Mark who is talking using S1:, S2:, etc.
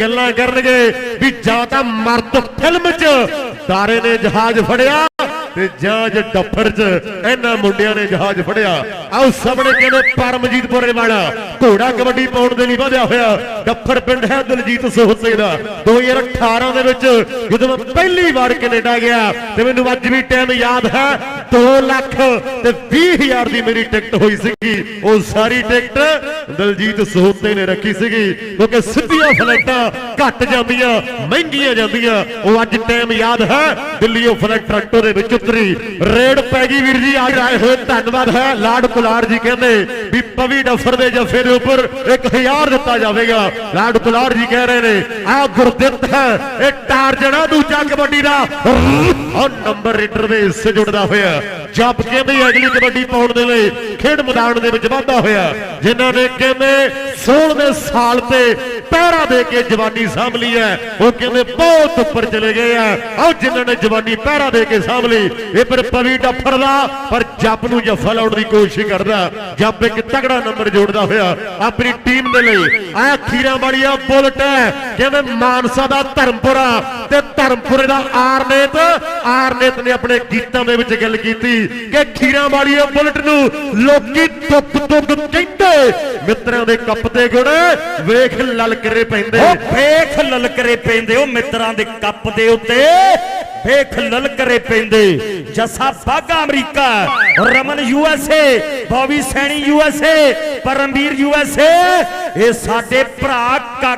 S1: ਗੱਲਾਂ ਕਰਨਗੇ ਵੀ ਜਾਂ ਤਾਂ ਮਰਦ ਫਿਲਮ 'ਚ ਤਾਰੇ ਨੇ ਜਹਾਜ਼ ਫੜਿਆ ਤੇ ਜਾਂ ਜ 'ਚ ਇਹਨਾਂ ਮੁੰਡਿਆਂ ਨੇ ਜਹਾਜ਼ ਫੜਿਆ। ਆਓ ਸਾਹਮਣੇ ਕਹਿੰਦੇ ਪਰਮਜੀਤਪੁਰੇ ਵਾਲਾ, ਘੋੜਾ ਕਬੱਡੀ ਪਾਉਣ ਦੇ ਲਈ ਵਧਿਆ ਹੋਇਆ। ਡੱਫਰ ਪਿੰਡ ਹੈ ਦਲਜੀਤ ਸੋਹਸੇ ਦਾ। 2018 ਦੇ ਵਿੱਚ ਜਦੋਂ ਮੈਂ ਪਹਿਲੀ ਵਾਰ ਕੈਨੇਡਾ ਗਿਆ ਤੇ ਮੈਨੂੰ ਅੱਜ ਵੀ ਟਾਈਮ ਯਾਦ ਹੈ 2 ਲੱਖ ਤੇ 20 ਹਜ਼ਾਰ ਦੀ ਮੇਰੀ ਟਿਕਟ ਹੋਈ ਸੀਗੀ। ਉਹ ਸਾਰੀ ਟਿਕਟ ਦਲਜੀਤ ਸੋਹਤੇ ਨੇ ਰੱਖੀ ਸੀਗੀ, ਕਿਉਂਕਿ ਸਿੱਧੀਆਂ ਫਲਾਈਟਾਂ ਘੱਟ ਜਾਂਦੀਆਂ, ਮਹਿੰਗੀਆਂ ਜਾਂਦੀਆਂ। ਉਹ ਅੱਜ ਟਾਈਮ ਯਾਦ ਹੈ, ਦਿੱਲੀੋਂ ਫਲਾਈਟ ਟਰੰਟੋ ਦੇ ਵਿੱਚ ਉਤਰੀ। ਰੇਡ ਪੈ ਗਈ ਵੀਰ ਜੀ, ਅੱਜ ਆਏ ਹੋਏ, ਧੰਨਵਾਦ ਹੈ। ਲਾਡ ਕੁਲਾਰ ਜੀ ਕਹਿੰਦੇ ਵੀ ਪਵੀ ਡਫਰ ਦੇ ਜਫੇ ਦੇ ਉੱਪਰ 1000 ਦਿੱਤਾ ਜਾਵੇਗਾ। ਲਾਡ ਕੁਲਾਰ ਜੀ ਕਹਿ ਰਹੇ ਨੇ, ਆ ਗੁਰਦਿੱਤ ਹੈ, ਇਹ ਟਾਰਜਣਾ ਦੂਜਾ ਕਬੱਡੀ ਦਾ। ਔਰ ਨੰਬਰ ਰੀਡਰ ਦੇ ਹਿੱਸੇ ਜੁੜਦਾ ਹੋਇਆ। ਜੱਪ ਕਹਿੰਦੇ ਅਗਲੀ ਕਬੱਡੀ ਪਾਉਣ ਦੇ ਲਈ ਖੇਡ ਮੈਦਾਨ ਦੇ ਵਿੱਚ ਵਾਧਾ ਹੋਇਆ। ਜਿਨ੍ਹਾਂ ਨੇ ਕਹਿੰਦੇ 16ਵੇਂ ਸਾਲ ਤੇ ਪਹਿਰਾ ਦੇ ਕੇ ਜਵਾਨੀ ਸਾਂਭ ਲਈ ਹੈ। ਉਹ ਕਹਿੰਦੇ ਬਹੁਤ ਉੱਪਰ ਚਲੇ ਗਏ ਆ। ਆਹ ਜਿਨ੍ਹਾਂ ਨੇ ਜਵਾਨੀ ਪਹਿਰਾ ਦੇ ਕੇ ਸਾਂਭ ਲਈ, ਇਹ ਪਰ ਪਵੀ ਡੱਫਰ ਪਰ ਜੱਪ ਨੂੰ ਜੱਫਾ ਲਾਉਣ ਦੀ ਕੋਸ਼ਿਸ਼ ਕਰਦਾ। ਜੱਪ ਇੱਕ ਤਗੜਾ ਨੰਬਰ ਜੋੜਦਾ ਹੋਇਆ, ਆਪਣੀ ਟੀਮ ਦੇ ਲਈ। ਆ ਖੀਰਾਂ ਵਾਲੀਆ ਬੁਲਟ ਹੈ। ਕਹਿੰਦੇ ਮਾਨਸਾ ਦਾ ਧਰਮਪੁਰਾ ਤੇ ਧਰਮਪੁਰੇ ਦਾ ਆਰਨੇਤ। ਆਰਨੇਤ ਨੇ ਆਪਣੇ ਗੀਤਾਂ ਦੇ ਵਿੱਚ ਗੱਲ ਕੀਤੀ ਕਿ ਖੀਰਾਂ ਵਾਲੀਆ ਬੁਲਟ ਨੂੰ ਲੋਕੀ ਤੁੱਕ ਤੁੱਕ ਕਹਿੰਦੇ। ਮਿੱਤਰਾਂ ਦੇ ਕੱਪ ਦੇ ਗੁਣ ਵੇਖ ਲਲਕਰੇ ਪੈਂਦੇ।
S2: ਉਹ ਵੇਖ ਲਲਕਰੇ ਪੈਂਦੇ, ਉਹ ਮਿੱਤਰਾਂ ਦੇ ਕੱਪ ਦੇ ਉੱਤੇ ਵੇਖ ਲਲਕਰੇ ਪੈਂਦੇ। Jassa Baga America, Raman U S A, Bobby Saini U S A, Paramvir U S A, ਇਹ ਸਾਡੇ ਭਰਾ ਕਾ